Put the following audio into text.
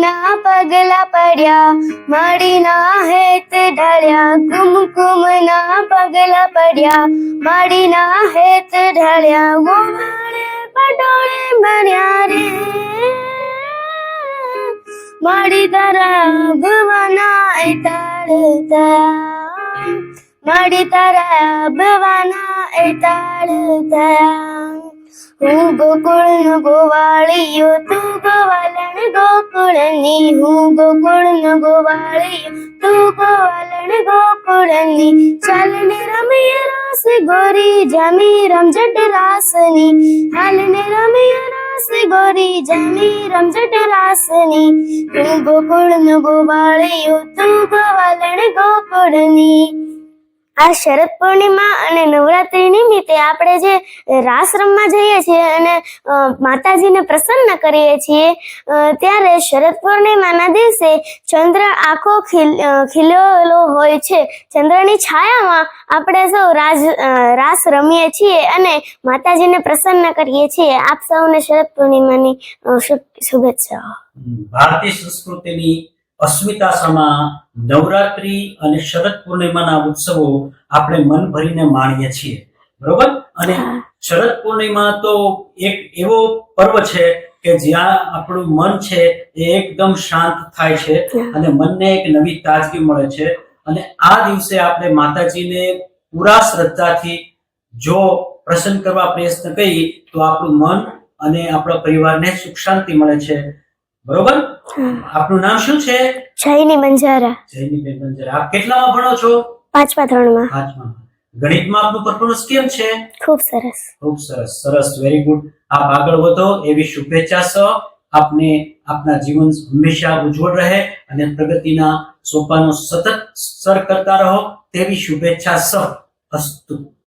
ना पगला पड्या माडीना आहेत कुम कुमकुम ना पगला पड्या माडीना आहेत ढाळ्या. गोमाळे पटोळे मण्या रे. माडी तारा भुवना ऐताळता. माडी तारा भुवना एताळता गोकुळ गोवाळी होत ગોકુળની હું ગોકુળ નો ગોવાળિયો તું ગોવાલણ ગોકુળની. ચાલ ને રમીએ રાસ ગોરી, જામી રમઝટ રાસની. હાલ ને રમીએ રાસ ગોરી, જામી રમઝટ રાસની. હું ગોકુળ નો ગોવાળિયો તું ગોવાલણ ગોકુળની. આ શરદ પૂર્ણિમા અને નવરાત્રી નિમિત્તે આપણે જે રાસ રમવા જઈએ છીએ અને માતાજીને પ્રસન્ન કરીએ છીએ ત્યારે શરદ પૂર્ણિમાના દિવસે ચંદ્ર આખો ખીલ ખીલેલો હોય છે. ચંદ્રની છાયામાં આપણે સૌ રાજ રાસ રમીએ છીએ અને માતાજીને પ્રસન્ન કરીએ છીએ. આપ સૌને શરદ પૂર્ણિમાની શુભ- શુભેચ્છાઓ. ભારતીય સંસ્કૃતિની અસ્મિતા નવરાત્રી અને શરદ પૂર્ણિમાના ઉત્સવો આપણે મન ભરીને માણીએ છીએ. બરોબર? અને શરદ પૂર્ણિમા તો એક એવો પર્વ છે કે જ્યાં આપણું મન છે એ એકદમ શાંત થાય છે અને મનને એક નવી તાજગી મળે છે. અને આ દિવસે આપણે માતાજીને પૂરા શ્રદ્ધાથી જો પ્રસન્ન કરવા પ્રયત્ન કરી તો આપણું મન અને આપણા પરિવારને સુખ શાંતિ મળે છે. બરોબર? આપનું નામ શું છે? જયની બંજારા જયનીબેન બંજારા આપ કેટલામાં ભણો છો? પાંચમા ધોરણમાં. પાંચમા. ગણિતમાં આપનું પરફોર્મન્સ કેમ છે? ખૂબ સરસ. ખૂબ સરસ સરસ વેરી ગુડ આપ આગળ વધો એવી શુભેચ્છા સો આપને આપના જીવન હંમેશા ઉજ્જવળ રહે અને પ્રગતિના સોપાનો સતત સર કરતા રહો તેવી શુભેચ્છા સ અસ્તુ.